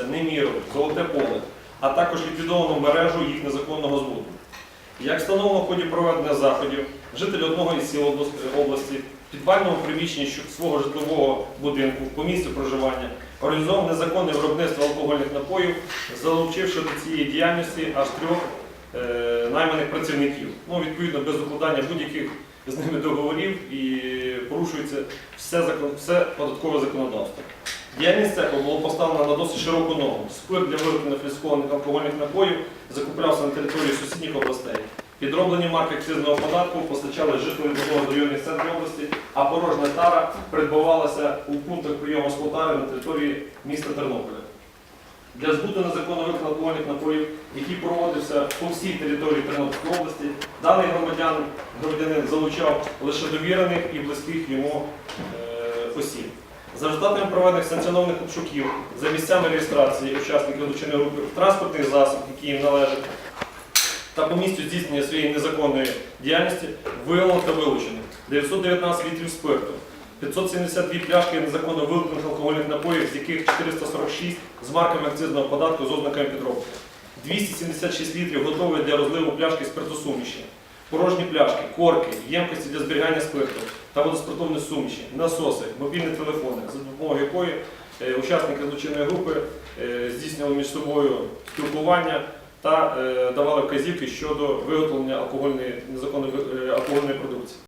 вулиця, Неміров, Золоте поле, а також ліквідовано мережу їх незаконного збуту. Як встановлено в ході проведення заходів, жителі одного із сіл області в підвальному приміщенні свого житлового будинку по місцю проживання організовував незаконне виробництво алкогольних напоїв, залучивши до цієї діяльності аж трьох е, найманих працівників. Ну, відповідно, без укладання будь-яких з ними договорів і порушується все, все податкове законодавство. Діяльність цеха була поставлена на досить широку ногу. Спирт для виготовлення фальсифікованих алкогольних напоїв закуплявся на території сусідніх областей. Підроблені марки акцизного податку постачали жителі одного з районних центрів області, а порожня тара придбавалася у пунктах прийому склотари на території міста Тернополя. Для збуту незаконно виконаних алкогольних напоїв, який проводився по всій території Тернопільської області, даний громадян, громадянин залучав лише довірених і близьких йому е, осіб. За результатами проведених санкціонованих обшуків за місцями реєстрації учасників злочинної групи транспортних засобів, які їм належать, та по місцю здійснення своєї незаконної діяльності виявлено та вилучено 919 літрів спирту, 572 пляшки незаконно вилучених алкогольних напоїв, з яких 446 з марками акцизного податку з ознаками підробки, 276 літрів готової для розливу пляшки спиртосуміші, порожні пляшки, корки, ємкості для зберігання спирту та водоспиртовні суміші, насоси, мобільні телефони, за допомогою якої е, учасники злочинної групи е, здійснювали між собою спілкування та е, давали вказівки щодо виготовлення незаконної алкогольної продукції.